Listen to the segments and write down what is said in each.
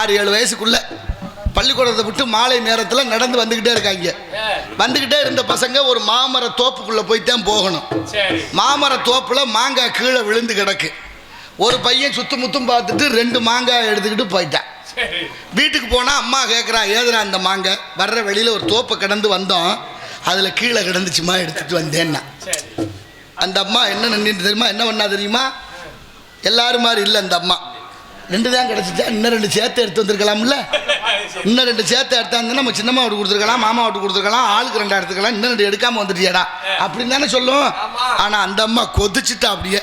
ஆறு ஏழு வயசுக்குள்ள பள்ளிக்கூடத்தை விட்டு மாலை நேரத்தில் நடந்து வந்துக்கிட்டே இருக்காங்க. வந்துக்கிட்டே இருந்த பசங்க ஒரு மாமர தோப்புக்குள்ளே போய்த்தான் போகணும். மாமர தோப்புல மாங்காய் கீழே விழுந்து கிடக்கு. ஒரு பையன் சுத்து முத்தும் பார்த்துட்டு ரெண்டு மாங்காய் எடுத்துக்கிட்டு போயிட்டான். வீட்டுக்கு போனால் அம்மா கேட்குறா ஏதுடா அந்த மாங்காய்? வர்ற வெளியில் ஒரு தோப்பை கடந்து வந்தோம். அதில் கீழே கிடந்துச்சுமா எடுத்துகிட்டு வந்தேன்னா. அந்த அம்மா என்ன நின்றுட்டு தெரியுமா? என்ன பண்ணா தெரியுமா? எல்லாரும் மாதிரி இல்லை அந்த அம்மா. ரெண்டு தான் கிடச்சிச்சா? இன்னும் ரெண்டு சேர்த்து எடுத்து வந்திருக்கலாம்ல? இன்னும் ரெண்டு சேர்த்து எடுத்தாந்து நம்ம சின்னம்மா விட்டு கொடுத்துருக்கலாம் மாமா விட்டு கொடுத்துருக்கலாம் ஆளுக்கு ரெண்டா எடுத்துக்கலாம் இன்னும் ரெண்டு எடுக்காம வந்துட்டியாடா. அப்படின்னு தானே சொல்லும். ஆனா அந்த அம்மா கொதிச்சுட்டா அப்படியே.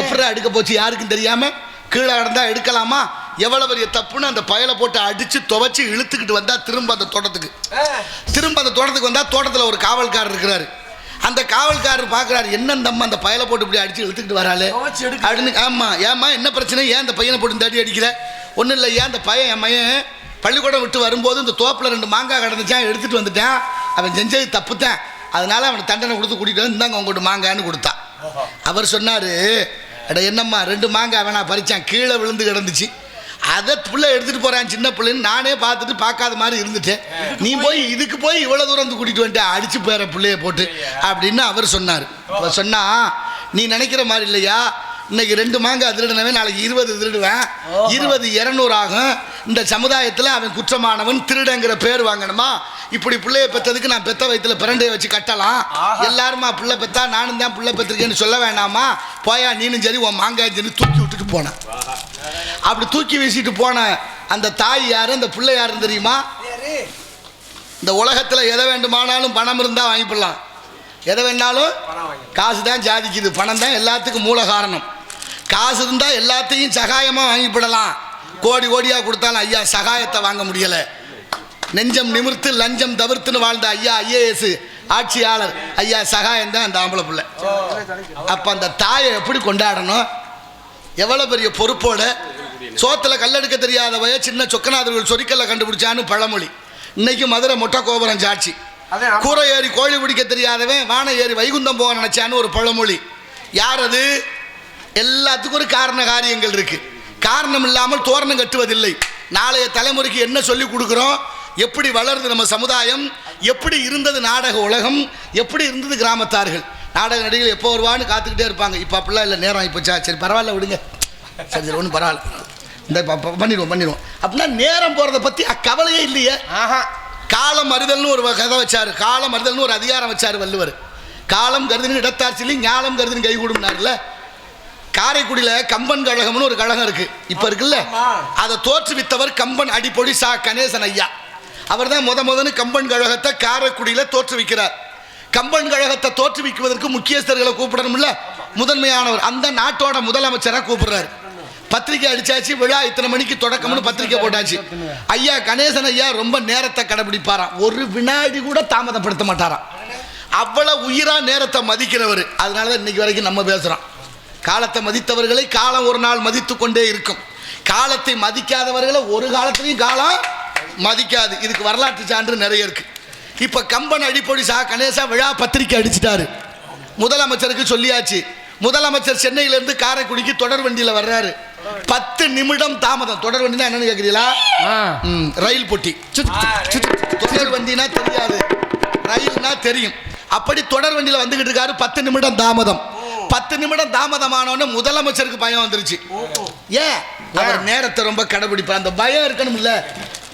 எப்படி எடுக்க போச்சு யாருக்கும் தெரியாம? கீழே கிடந்தா எடுக்கலாமா? எவ்வளவு பெரிய தப்புன்னு அந்த பயலை போட்டு அடிச்சு துவைச்சு இழுத்துக்கிட்டு வந்தா திரும்ப அந்த தோட்டத்துக்கு. திரும்ப அந்த தோட்டத்துக்கு வந்தா தோட்டத்துல ஒரு காவல்காரர் இருக்கிறாரு. அந்த காவல்காரர் பார்க்குறாரு என்ன இந்த அம்மா அந்த பயலை போட்டு இப்படி அடிச்சு இழுத்துக்கிட்டு வராளே? அப்படின்னு ஆமா ஏம்மா என்ன பிரச்சனை? ஏன் அந்த பையனை போட்டு அடி அடிக்கிற? ஒன்றும் இல்லை ஏன் அந்த பையன் என் பையன் பள்ளிக்கூடம் விட்டு வரும்போது இந்த தோப்பில் ரெண்டு மாங்காய் கிடந்துச்சான் எடுத்துட்டு வந்துட்டான். அவன் செஞ்சது தப்பு தான் அதனால அவனுக்கு தண்டனை கொடுத்து கூட்டிட்டு வந்து இந்தாங்க உங்கள்கிட்ட மாங்கான்னு கொடுத்தான். அவர் சொன்னார் அட என்னம்மா ரெண்டு மாங்காய் வேணா பறிச்சான் கீழே விழுந்து கிடந்துச்சு. அதை பிள்ளை எடுத்துட்டு போறான் சின்ன பிள்ளைன்னு நானே பார்த்துட்டு பார்க்காத மாதிரி இருந்துட்டேன். நீ போய் இதுக்கு போய் இவ்வளோ தூரம் வந்து கூட்டிட்டு வந்துட்டு அடிச்சு போயிற பிள்ளைய போட்டு அப்படின்னு அவர் சொன்னார். அவர் சொன்னா நீ நினைக்கிற மாதிரி இல்லையா? இன்னைக்கு ரெண்டு மாங்காய் திருடினவன் நாளைக்கு இருபது திருடுவேன். இருபது இரநூறு ஆகும். இந்த சமுதாயத்தில் அவன் குற்றமானவன் திருடங்கிற பேர் வாங்கணுமா? இப்படி பிள்ளைய பெற்றதுக்கு நான் பெத்த வயிற்றுல பிரண்டையை வச்சு கட்டலாம். எல்லாருமா பிள்ளை பெத்தா நானும் தான் பிள்ளை பெற்றிருக்கேன்னு சொல்ல வேண்டாமா போயா நீனும் சரி உன் மாங்காய் சரி தூக்கி விட்டுட்டு போனேன். அப்படி தூக்கி வீசிட்டு போன அந்த தாய் யாரு அந்த பிள்ளை யாருன்னு தெரியுமா? இந்த உலகத்தில் எதை வேண்டுமானாலும் பணம் இருந்தால் வாங்கிப்பிடலாம். எதை வேணாலும் காசு தான் ஜாதிக்குது. பணம் தான் எல்லாத்துக்கும் மூல காரணம். காசு இருந்தால் எல்லாத்தையும் சகாயமாக வாங்கிப்பிடலாம். கோடி கோடியாக கொடுத்தாலும் ஐயா சகாயத்தை வாங்க முடியலை. நெஞ்சம் நிமிர்த்து லஞ்சம் தவிர்த்துன்னு வாழ்ந்த ஐயா ஐஏஎஸ் ஆட்சியாளர். ஐயா சகாயம் தான் அந்த ஆம்பளை பிள்ளை. அப்போ அந்த தாயை எப்படி கொண்டாடணும்? எவ்வளோ பெரிய பொறுப்போட சோத்துல கல்லெடுக்க தெரியாதவைய சின்ன சொக்கநாதர்கள் சொரிக்கல்ல கண்டுபிடிச்சான்னு பழமொழி. இன்னைக்கு மதுரை மொட்டை கோபுரம் சாட்சி. கூரை ஏறி கோழி பிடிக்க தெரியாதவன் வானை ஏறி வைகுந்தம் போக நினைச்சான்னு ஒரு பழமொழி. யார் அது? எல்லாத்துக்கும் ஒரு காரண காரியங்கள் இருக்கு. காரணம் இல்லாமல் தோரணம் கட்டுவதில்லை. நாளைய தலைமுறைக்கு என்ன சொல்லி கொடுக்குறோம்? எப்படி வளருது நம்ம சமுதாயம்? எப்படி இருந்தது நாடக உலகம்? எப்படி இருந்தது கிராமத்தார்கள்? நாடக நடிகர்கள் எப்போ வருவான்னு காத்துக்கிட்டே இருப்பாங்க. இப்போ அப்படிலாம் இல்லை நேரம் ஆகிப்போச்சா சரி பரவாயில்ல விடுங்க. சரி சரி ஒன்றும் பரவாயில்ல. இந்த பண்ணிடுவோம் பண்ணிடுவோம். அப்படின்னா நேரம் போகிறத பற்றி அக்கவலையே இல்லையே. ஆஹா. காலம் அறிதல்னு ஒரு கதை வச்சாரு. காலம் அறிதல்னு ஒரு அதிகாரம் வச்சாரு வள்ளுவர். காலம் கருதுன்னு இடத்தார் சொல்லி ஞாலம் கருதுன்னு கை கொடுனார்ல காரைக்குடியில் கம்பன் கழகம்னு ஒரு கழகம் இருக்கு. இப்போ இருக்குல்ல. அதை தோற்றுவித்தவர் கம்பன் அடிப்பொடி சா கணேசன் ஐயா. அவர் தான் முத முதன்னு கம்பன் கழகத்தை காரைக்குடியில் தோற்றுவிக்கிறார். கம்பன் கழகத்தை தோற்றுவிக்குவதற்கு முக்கியஸ்தர்களை கூப்பிடணும்ல? முதன்மையானவர். அந்த நாட்டோட முதலமைச்சரை கூப்பிடுறாரு. பத்திரிக்கை அடிச்சாச்சு விழா இத்தனை மணிக்கு தொடக்கம்னு பத்திரிக்கை போட்டாச்சு. ஐயா கணேசன் ஐயா ரொம்ப நேரத்தை கடைபிடிப்பாராம். ஒரு வினாடி கூட தாமதப்படுத்த மாட்டாராம். அவ்வளவு உயிரா நேரத்தை மதிக்கிறவர். அதனால தான் இன்னைக்கு வரைக்கும் நம்ம பேசுறோம். காலத்தை மதித்தவர்களை காலம் ஒரு நாள் மதித்து கொண்டே இருக்கும். காலத்தை மதிக்காதவர்களை ஒரு காலத்திலையும் காலம் மதிக்காது. இதுக்கு வரலாற்று சான்று நிறைய இருக்கு. இப்ப கம்பன் அடிப்பொடி சா கணேசா விழா பத்திரிக்கை அடிச்சிட்டாரு. முதலமைச்சருக்கு சொல்லியாச்சு. முதலமைச்சர் சென்னையிலேருந்து காரைக்குடிக்கு தொடர் வண்டியில் வர்றாரு. பத்து நிமிடம் தாமதம். தொடர் வண்டினா என்னன்னு கேட்குறீங்களா ம், ரயில் பொட்டி. தொடர் வண்டினா தெரியாது. ரயில்னா தெரியும். அப்படி தொடர் வண்டியில் வந்துகிட்டு இருக்காரு பத்து நிமிடம் தாமதம். பத்து நிமிடம் தாமதமானோன்னு முதலமைச்சருக்கு பயம் வந்துருச்சு. ஏன்? அவர் நேரத்தை ரொம்ப கடைபிடிப்பார். அந்த பயம் இருக்கணும் இல்ல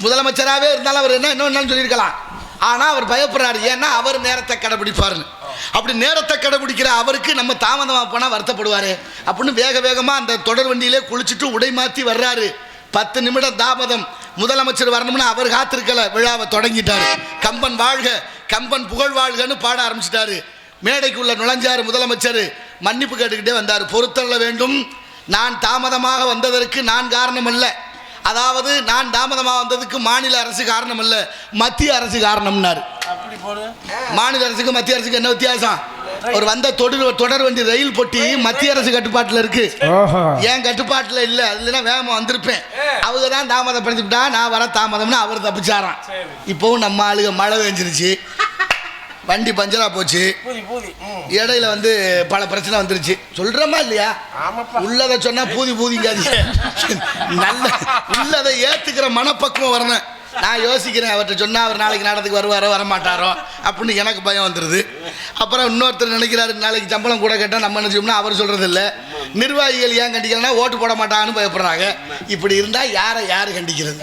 முதலமைச்சராகவே இருந்தாலும் அவர் என்ன என்ன சொல்லியிருக்கலாம். ஆனால் அவர் பயப்படுறாரு. ஏன்னா அவர் நேரத்தை கடைபிடிப்பாருன்னு. அப்படி நேரத்தை கடைபிடிக்கிற அவருக்கு நம்ம தாமதமாக போனால் வருத்தப்படுவார். அப்படின்னு வேக வேகமாக அந்த தொடர் வண்டியிலே குளிச்சுட்டு உடை மாற்றி வர்றாரு. பத்து நிமிடம் தாமதம். முதலமைச்சர் வரணும்னு அவர் காத்திருக்கல விழாவை தொடங்கிட்டாரு. கம்பன் வாழ்க கம்பன் புகழ் வாழ்கன்னு பாட ஆரம்பிச்சிட்டாரு. மேடைக்குள்ள நுழைஞ்சார் முதலமைச்சர். மன்னிப்பு கேட்டுக்கிட்டே வந்தார். பொறுத்தள்ள வேண்டும். நான் தாமதமாக வந்ததற்கு நான் காரணம் அல்ல அதாவது நான் தாமதமாக வந்ததுக்கு மாநில அரசு காரணம் அல்ல மத்திய அரசு காரணம்னாரு. மாநில அரசுக்கு மத்திய அரசுக்கு என்ன வித்தியாசம்? ஒரு வந்த தொடர் தொடர் வண்டி ரயில் பொட்டி மத்திய அரசு கட்டுப்பாட்டில் இருக்கு. என் கட்டுப்பாட்டில் இல்லை அதுலனா வேகமா வந்திருப்பேன். அவங்க தான் தாமதப்படுத்திவிட்டா நான் வர தாமதம்னு அவர் தப்பிச்சாராம். இப்போவும் நம்ம ஆளுங்க மழை பெஞ்சிருச்சு. வண்டி பஞ்சரா போச்சு. பூதி பூதி. ம். இடையில வந்து பல பிரச்சனை வந்துருச்சு. சொல்றோமா இல்லையா? ஆமாப்பா. உள்ளதை சொன்னா பூதி பூதிங்காதீங்க நல்ல உள்ளதை ஏத்துக்கிற மனப்பக்குவம் வரணும். நான் யோசிக்கிறேன் அவர்கிட்ட சொன்னால் அவர் நாளைக்கு நாடத்துக்கு வருவாரோ வரமாட்டாரோ அப்படின்னு எனக்கு பயம் வந்துடுது அப்புறம் இன்னொருத்தர் நினைக்கிறாரு நாளைக்கு சம்பளம் கூட கேட்டால் நம்ம நினச்சோம்னா அவர் சொல்கிறது இல்லை நிர்வாகிகள் ஏன் கண்டிக்கலன்னா ஓட்டு போட மாட்டான்னு பயப்படுறாங்க. இப்படி இருந்தால் யாரை யார் கண்டிக்கிறது?